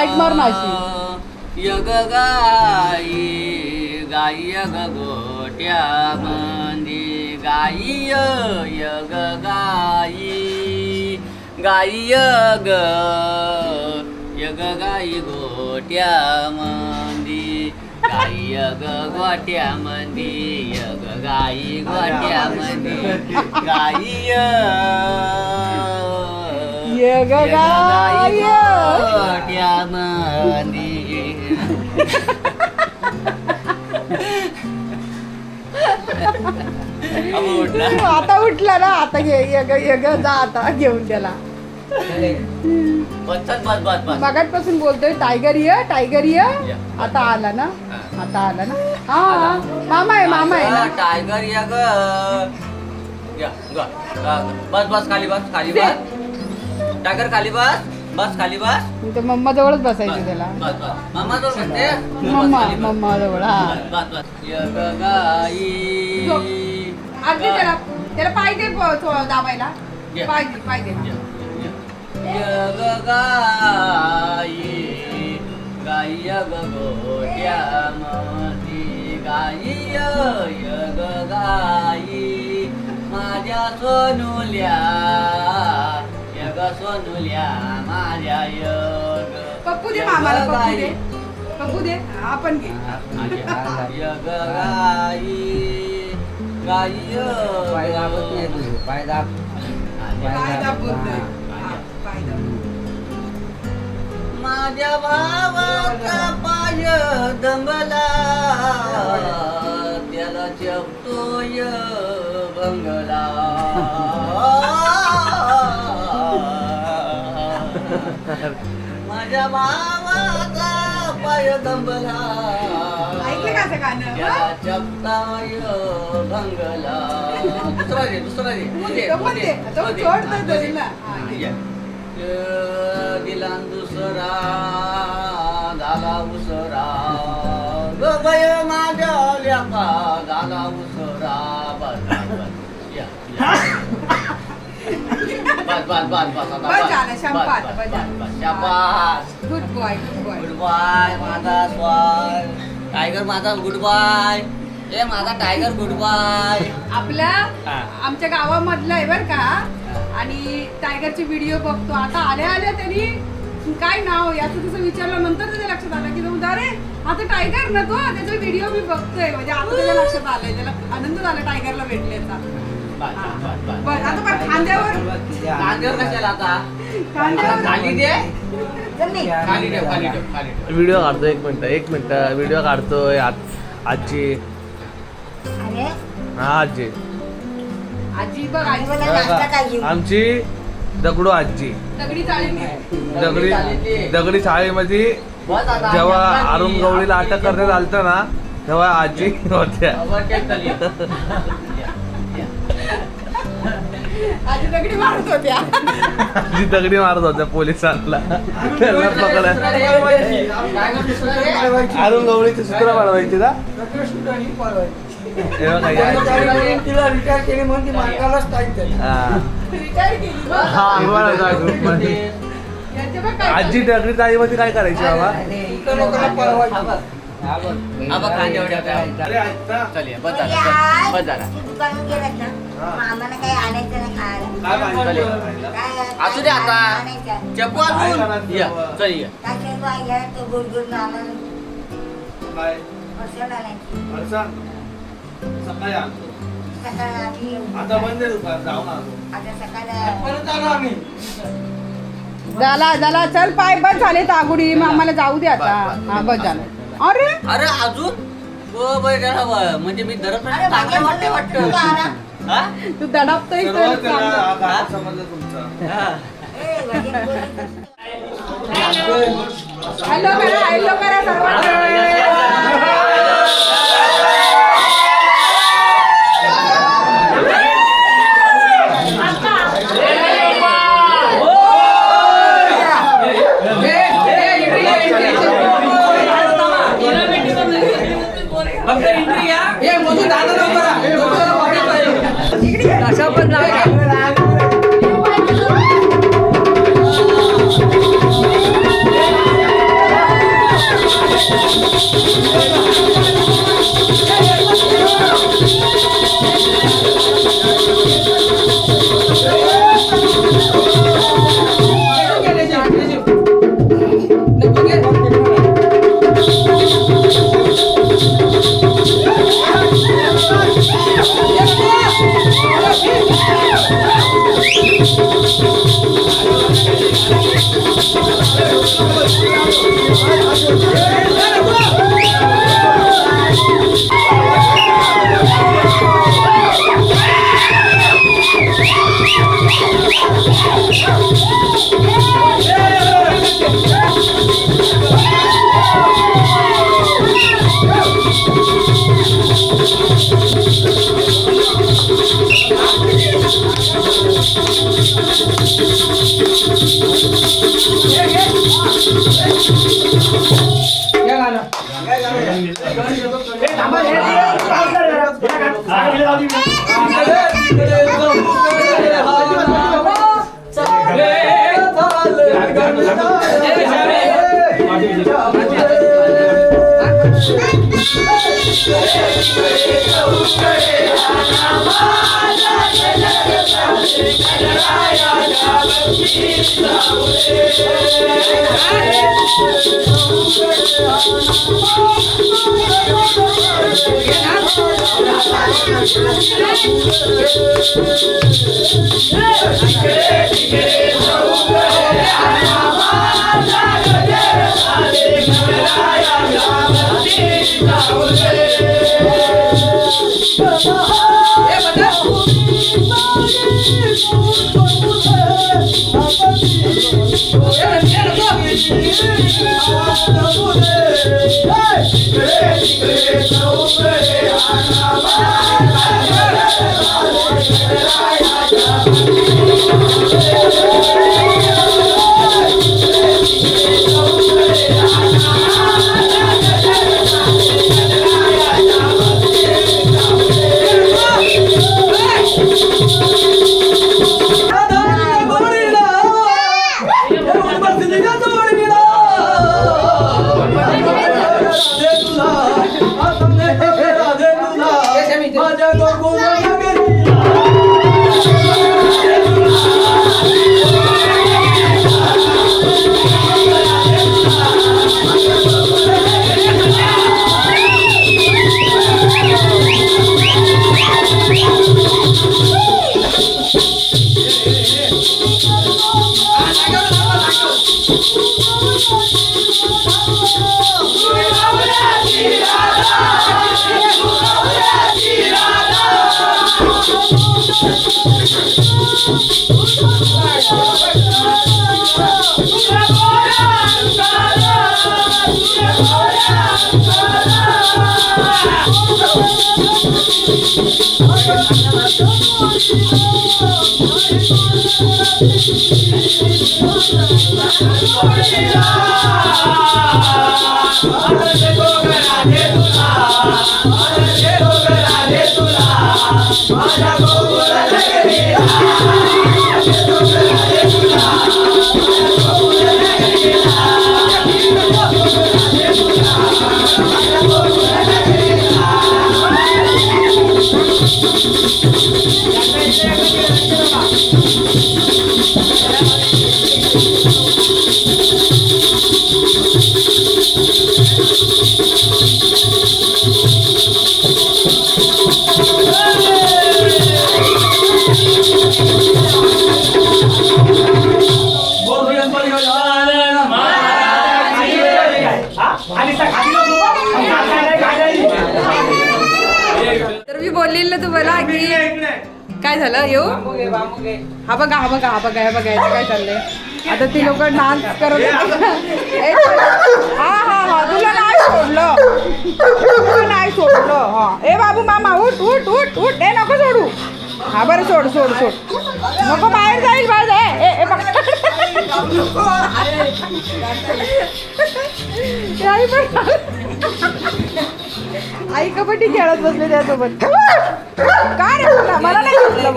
Light मार अशी. यग गाई गाई यग गोट्या मंदी. गाई यग गाई गाई यग यग गाई गोट्या मंदी. गाई यग गोट्या मंदी यग गाई गोट्या मंदी. गाई ये. आता उठला ना आता घे यग यग जा आता घेऊन त्याला मगाटपासून बोलतोय टायगर ये टायगर ये. आता आला ना. आता आला ना हा. मामा आहे मामा आहे ना टायगर या. बस बस खाली बस खाली बस टायगर खाली बस बस खाली बस. तर मम्मा जवळच बस बसायचं त्याला. बस बस. मम्मा तो? म्हणते बस मम्मा. मम्मा जवळ हा. बस बस यग गाई झोप. त्याला त्याला पाय दे प- दाबायला. पाय दे पाय दे. यग गाई गाई यग गोट्या मती. गाई य- यग गाई माझ्या सोनुल्या. सोनुल्या माझ्या यग पप्पू दे यग मामाला पप्पू. दे. पप्पू दे आपण घे. यग गाई गाई य- पाय दाबत नाही तुझे पाय दाब. पाय दाब. बोलतोय हा, पाय दाब. माझ्या भावाचा पाय दंबला त्याला जपतोय बंगला. माझ्या भावाचा पाय दंबला. ऐकलं का असं गाणं? त्याला जपताय बंगला दुसरा दे दुसरा दे. तू दे, तो तू पण दे, दे. तो तू दे. सोड तर तू दे. तरी ना हा, घे. दिलान दुसरा. झाला उसरा गय माझ्या झाला उसरा बस बस या, या. बस बस बस बस आता बस झालं, शंपात, बस, बस बस. बस, शाबास good boy good boy good bye माझा टायगर माझा गुड बाय ए माझा टायगर गुड बाय आपल्या हा. आमच्या गावामधलं आहे बर का? आणि टायगरचे व्हिडिओ बघतो. आता आल्या आल्या त्यांनी. काय नाव याचं तसं विचारलं नंतर त्याच्या लक्षात आलं की तो अरे हा तर टायगर ना तो. त्याचा व्हिडिओ मी बघतोय. म्हणजे आता त्याच्या लक्षात आलंय. त्याला आनंद झाला टायगरला भेटल्याचा. बस आता पण खांद्यावर. कांद्यावर कशाला आता? खांद्यावर. खाली दे. चल नाही. खाली ठेव खाली ठेव खाली ठेव. व्हिडिओ काढतो एक मिनिट एक मिनिट. व्हिडिओ काढतोय आज- आजी. अरे? हा आजी. आजी बघ आजी. मला नाश्ता काय घेऊ? आमची दगडू आजी. दगडी दगडी दगडी शाळेमध्ये बस आता जेव्हा अरुण गवळीला अटक करण्यात आलतं ना तेव्हा आजी होत्या. आजी दगडी मारत होत्या. आजी दगडी मारत होत्या पोलिसांना. त्यांना दे. अरुण गवळीचे सूत्र बनवायचे ना? हे रिटायर केली म्हणून ती हा. हा आजी दगडी ताईमध्ये काय करायची बाबा? इतर लोकांना पळवायची. हा बघ. आम्हाला काही आणायचं खायला काय माहिती? काय असू दे आता आणायचं ये, चल ये. काय शेंगू आहे घ्या, तो गुडगुड आम्हाला काय? मसाला आणायची अडचण? सकाळी आणतो. सकाळी आम्ही येऊ. आता बंद आहे दुकान जाऊन आणतो आता सकाळी परत आलो आम्ही झाला झाला चल पाय बस झाले तागुडी मग आम्हाला जाऊ दे आता बस, बस. हा बस झालं अरे अरे अजून हो म्हणजे मी धरत अरे नाही वाटते. वाटत? तू दडापतोय. हा समजलं तुमचा. हॅलो करा हॅलो करा सर्वांना. Yeah. Hey! हा बघा हा बघा हा बघा हे बघा याचं काय चाललंय? आता ती लोक डान्स करत हा हा हा तुला नाही सोडलं. तुला नाही सोडलं. हा. ए बाबू मामा उठ उठ उठ उठ. ए नको सोडू. हा बरं सोड सोड सोड. नको बाहेर जाईल बाहेर जाय ए पण आई कबड्डी खेळत बसले त्यासोबत. काय रे तुला? मला नाही घेतलं.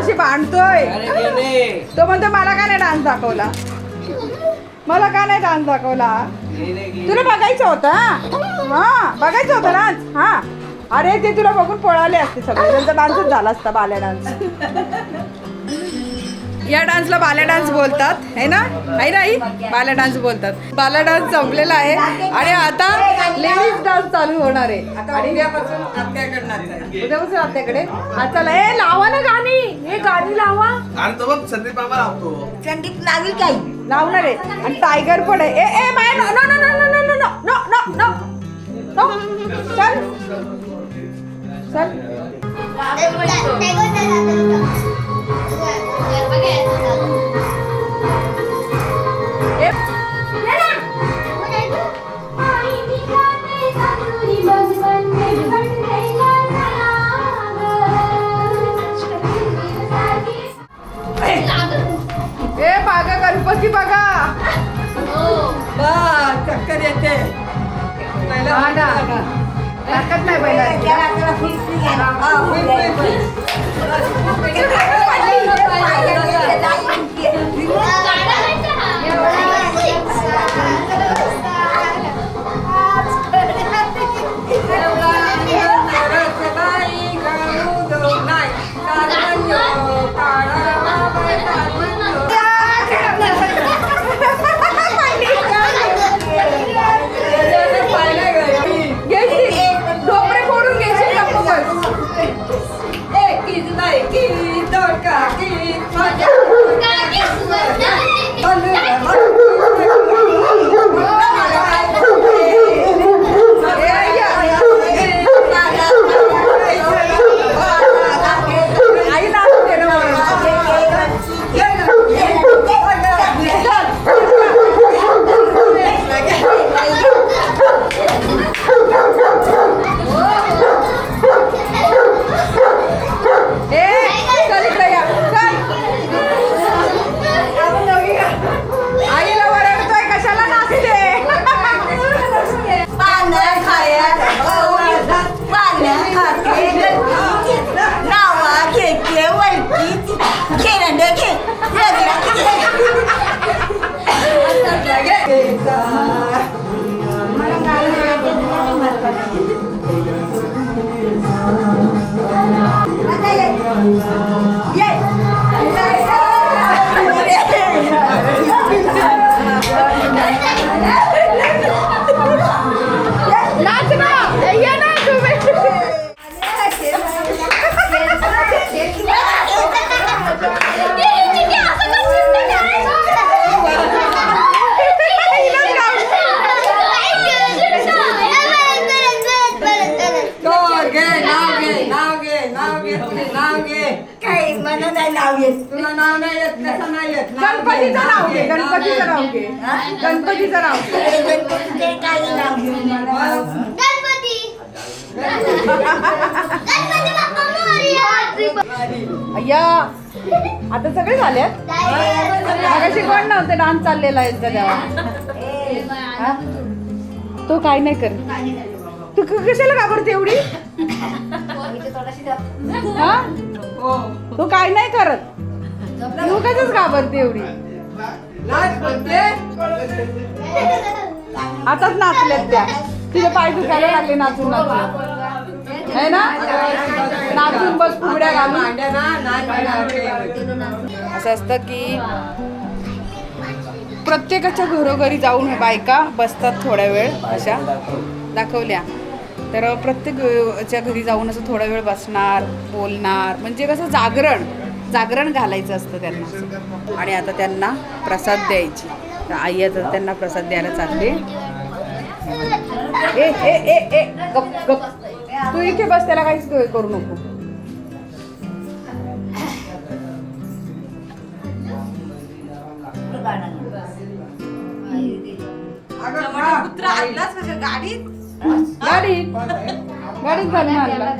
कशी भांडतोय? तो म्हणतो मला का नाही डान्स दाखवला? मला का नाही डान्स दाखवला? तुला बघायचं होतं हा? हा बघायचं होतं डान्स हा? अरे ते तुला बघून पळाले असते सगळे. त्यांचा डान्सच झाला असता बाल्या डान्स. या डान्सला बाल्या डान्स बोलतात है ना? आहे ना आई? बाल्या डान्स बोलतात. बाला डान्स संपलेला आहे. आणि आता लेडीज डान्स चालू होणार आहे. आणि उद्यापासून आपल्याकडे चला. ए लावा ना गाणी. हे गाणी लावा. आणि तो बघ संदीप बाबा लावतो. संगीत लागेल काही. लावणार आहे. आणि टायगर पण आहे. ए ए bye no no no no no no no no no no no चल. 对，对，对。घे गणपतीचं नाव. अय्या आता सगळे झाले? अगाशी कोण नव्हते? डान्स चाललेला यांचा तेव्हा. हा? तो काय नाही करत. तू कशाला घाबरते एवढी? हा? तो काय नाही करत. तू कशाच घाबरते एवढी? आताच नाचल्यात त्या. तिथे पाय दुखायला लागले नाचून नाचून. है ना? नाचून बस फुगड्या घालून. असं असतं की प्रत्येकाच्या घरोघरी जाऊन बायका बसतात थोड्या वेळ अशा. दाखवल्या. तर प्रत्येकच्या घरी जाऊन असं थोडा वेळ बसणार बोलणार. म्हणजे कसं जागरण. जागरण घालायचं असतं त्यांना. आणि आता त्यांना प्रसाद द्यायची. तर आई आता त्यांना प्रसाद द्यायला चालले. ए ए ए ए गप गप. तू इथे बस त्याला काहीच करू नको. गाडीत? गाडीत. आणला.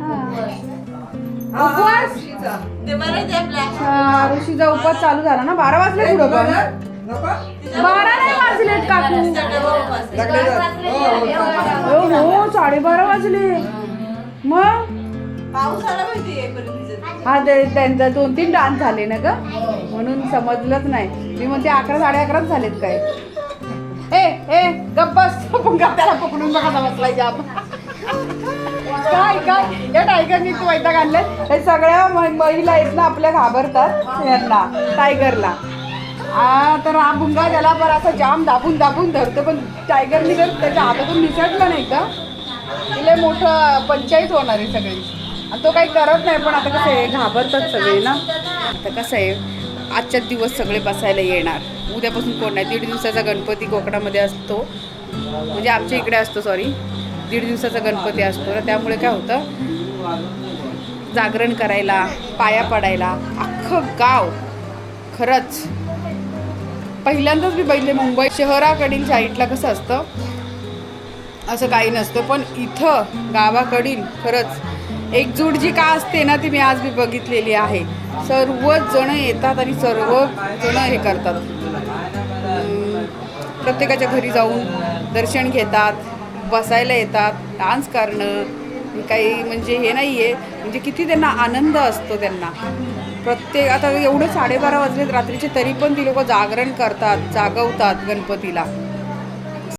हा. उपवास? हा, ऋषीचा उपवास चालू झाला ना? बारा वाजले पुढं पण. बारा नाही वाजलेत काकू. हो हो साडेबारा वाजले. मग? हा ते त्यांचा दोन तीन डान्स झाले ना ग? म्हणून समजलंच नाही. मी म्हणते अकरा साडे अकराच झालेत काय? ए ए गप्प बस. पुंगा त्याला पकडून बघा बसलाय जाम. काय काय? या टायगरनी तू वैताग आणले हे सगळ्या म- महिला आहेत ना आपल्या घाबरतात यांना टायगरला आ, तर हा भुंगा त्याला बरं असं जाम दाबून दाबून धरतो पण टायगरनी जर त्याच्या हातातून निसटलं नाही का? तिला मोठं पंचायत होणार आहे सगळी. आणि तो काही करत नाही पण आता कसं आहे घाबरतात सगळे ना. आता कसं आहे आजच्याच दिवस सगळे बसायला येणार. उद्यापासून कोण नाही दीड दिवसाचा गणपती कोकणामध्ये असतो. म्हणजे आमच्या इकडे असतो सॉरी दीड दिवसाचा गणपती असतो. ना त्यामुळे काय होतं जागरण करायला पाया पडायला अख्खं गाव खरंच. पहिल्यांदाच मी बघितले मुंबई शहराकडील साईडला कसं असतं असं काही नसतं. पण इथं गावाकडील खरंच एकजूट जी का असते ना ती मी आज मी बघितलेली आहे. सर्वच जण येतात आणि सर्व जण हे करतात. प्रत्येकाच्या घरी जाऊन दर्शन घेतात. बसायला येतात डान्स करणं काही म्हणजे हे नाही आहे म्हणजे किती त्यांना आनंद असतो त्यांना. प्रत्येक आता एवढं साडेबारा वाजलेत रात्रीचे तरी पण ती लोक जागरण करतात जागवतात गणपतीला.